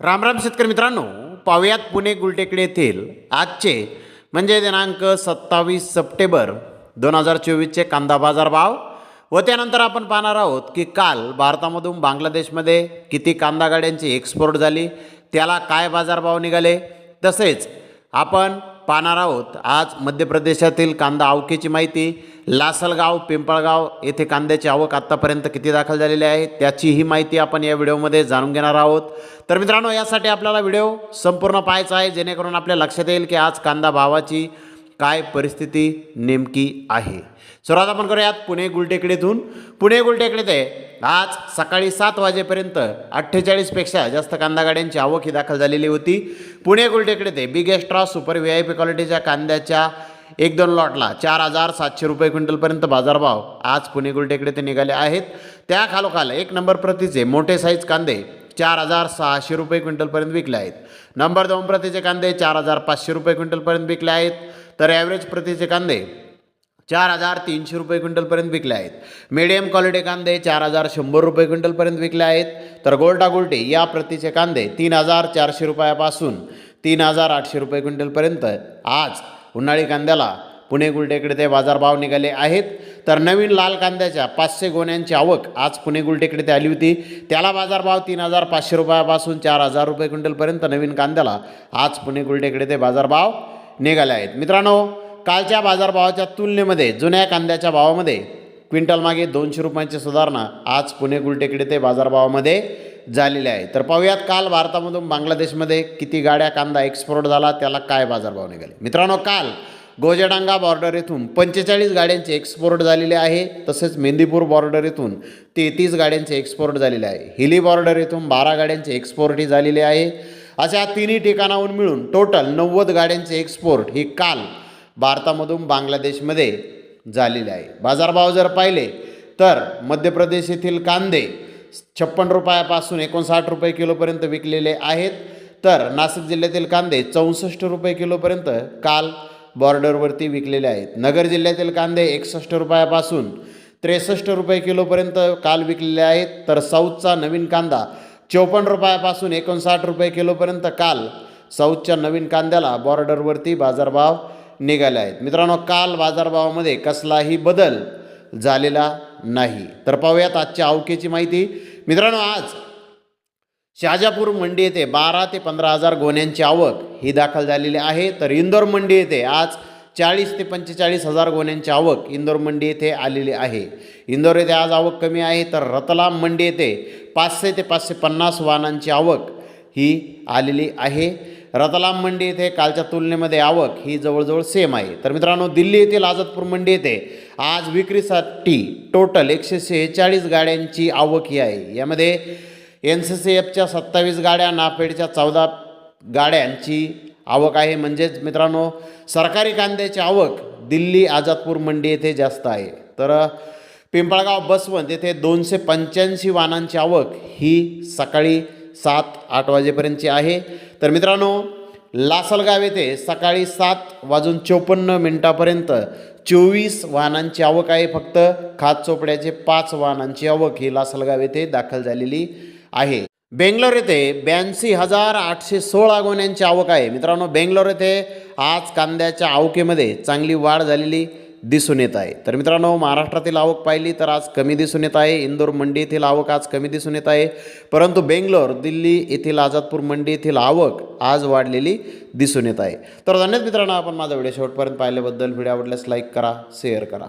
रामराम शेतकरी मित्रांनो पाहुयात पुणे गुलटेकडे येथील आजचे म्हणजे दिनांक सत्तावीस सप्टेंबर दोन हजार चोवीसचे कांदा बाजार भाव व त्यानंतर आपण पाहणार आहोत की काल भारतामधून बांगलादेशमध्ये किती कांदा गाड्यांची एक्सपोर्ट झाली त्याला काय बाजारभाव निघाले तसेच आपण पाहणार आहोत. आज मध्य प्रदेशातील कांदा आवकेची माहिती. लासलगाव पिंपळगाव येथे कांद्याची आवक आत्तापर्यंत किती दाखल झालेली आहे त्याची ही माहिती आपण या व्हिडिओमध्ये जाणून घेणार आहोत. तर मित्रांनो यासाठी आपल्याला व्हिडिओ संपूर्ण पाहायचा आहे जेणेकरून आपल्या लक्षात येईल की आज कांदा भावाची काय परिस्थिती नेमकी आहे? सुरुवात आपण करूयात पुणे गुलटेकडीतून. पुणे गुलटेकडे ते आज सकाळी सात वाजेपर्यंत अठ्ठेचाळीसपेक्षा जास्त कांदा गाड्यांची आवक ही दाखल झालेली होती. पुणे गुलटेकडे ते big extra super V I P क्वालिटीच्या कांद्याच्या एक दोन लॉटला चार हजार सातशे रुपये क्विंटलपर्यंत बाजारभाव आज पुणे गुलटेकडे ते निघाले आहेत. त्या खालोखाल एक नंबर प्रतीचे मोठे साईज कांदे चार हजार सहाशे रुपये क्विंटलपर्यंत विकले आहेत. नंबर दोन प्रतीचे कांदे चार हजार पाचशे रुपये क्विंटलपर्यंत विकले आहेत. तर ॲव्हरेज प्रतीचे कांदे चार हजार तीनशे रुपये क्विंटलपर्यंत विकले आहेत. मीडियम क्वालिटी कांदे चार हजार शंभर रुपये क्विंटलपर्यंत विकले आहेत. तर गोल्टा गोल्टी या प्रतीचे कांदे तीन हजार चारशे रुपयापासून तीन हजार आठशे रुपये क्विंटलपर्यंत. आज उन्हाळी कांद्याला पुणे गुलटेकडे ते बाजारभाव निघाले आहेत. तर नवीन लाल कांद्याच्या पाचशे गोण्यांची आवक आज पुणे गुलटेकडे ते आली होती. त्याला बाजारभाव तीन हजार पाचशे रुपयापासून चार हजार रुपये क्विंटलपर्यंत नवीन कांद्याला आज पुणे गुलटेकडे ते बाजारभाव निघाले आहेत. मित्रांनो कालच्या बाजारभावाच्या तुलनेमध्ये जुन्या कांद्याच्या भावामध्ये क्विंटल मागे दोनशे रुपयांची सुधारणा आज पुणे गुलटेकडे ते बाजारभावामध्ये झालेली आहे. तर पाहूयात काल भारतामधून बांगलादेशमध्ये किती गाड्या कांदा एक्सपोर्ट झाला त्याला काय बाजारभाव निघाले? मित्रांनो काल गोजेडांगा बॉर्डर येथून पंचेचाळीस गाड्यांचे एक्सपोर्ट झालेले आहे. तसेच मेंदीपूर बॉर्डर येथून तेहतीस गाड्यांचे एक्सपोर्ट झालेले आहे. हिली बॉर्डर येथून बारा गाड्यांचे एक्सपोर्टही झालेले आहे. अशा तिन्ही ठिकाणाहून मिळून टोटल नव्वद गाड्यांचे एक्सपोर्ट ही काल भारतामधून बांगलादेशमध्ये झालेले आहे. बाजारभाव जर पाहिले तर मध्य प्रदेश येथील कांदे छप्पन रुपयापासून एकोणसाठ रुपये किलोपर्यंत विकलेले आहेत. तर नाशिक जिल्ह्यातील कांदे चौसष्ट रुपये किलोपर्यंत काल बॉर्डरवरती विकलेले आहेत. नगर जिल्ह्यातील कांदे एकसष्ट रुपयापासून त्रेसष्ट रुपये किलोपर्यंत काल विकलेले आहेत. तर साऊथचा नवीन कांदा चौपन्न रुपयापासून एकोणसाठ रुपये किलोपर्यंत काल साऊथच्या नवीन कांद्याला बॉर्डरवरती बाजारभाव निघाले आहेत. मित्रांनो काल बाजारभावामध्ये कसलाही बदल झालेला नाही. तर पाहूयात आजच्या अवकेची माहिती. मित्रांनो आज शाजापूर मंडी येथे बारा ते पंधरा हजार गोण्यांची आवक ही दाखल झालेली आहे. तर इंदोर मंडी येथे आज चाळीस ते पंचेचाळीस हजार गोण्यांची आवक इंदोर मंडी येथे आलेली आहे. इंदोर येथे आज आवक कमी आहे तर रतलाम मंडी येथे पाचशे ते पाचशे पन्नास वाहनांची आवक ही आलेली आहे. रतलाम मंडी येथे कालच्या तुलनेमध्ये आवक ही जवळजवळ सेम आहे. तर मित्रांनो दिल्ली येथील आझादपूर मंडी येथे आज विक्रीसाठी टोटल एकशे सेहेचाळीस गाड्यांची आवक ही आहे. यामध्ये एन सी सी एफच्या सत्तावीस गाड्या नाफेडच्या चौदा गाड्यांची आवक आहे. म्हणजेच मित्रांनो सरकारी कांद्याची आवक दिल्ली आझादपूर मंडी येथे जास्त आहे. तर पिंपळगाव बसवंत येथे दोनशे पंच्याऐंशी वाहनांची आवक ही सकाळी सात आठ वाजेपर्यंतची आहे. तर मित्रांनो लासलगाव येथे सकाळी सात वाजून चोपन्न मिनटापर्यंत चोवीस वाहनांची आवक आहे. फक्त खात चोपड्याचे पाच वाहनांची आवक ही लासलगाव येथे दाखल झालेली आहे. बेंगलोर येथे ब्याऐंशी हजार आठशे सोळा गोण्यांची आवक आहे. मित्रांनो बेंगलोर येथे आज कांद्याच्या आवकेमध्ये चांगली वाढ झालेली दिसून येत आहे. तर मित्रांनो महाराष्ट्रातील आवक पाहिली तर आज कमी दिसून येत आहे. इंदोर मंडी येथील आवक आज कमी दिसून येत आहे. परंतु बेंगलोर दिल्ली येथील आझादपूर मंडी येथील आवक आज वाढलेली दिसून येत आहे. तर धन्यवाद मित्रांनो आपण माझा व्हिडिओ शेवटपर्यंत पाहिल्याबद्दल. व्हिडिओ आवडल्यास लाईक करा शेअर करा.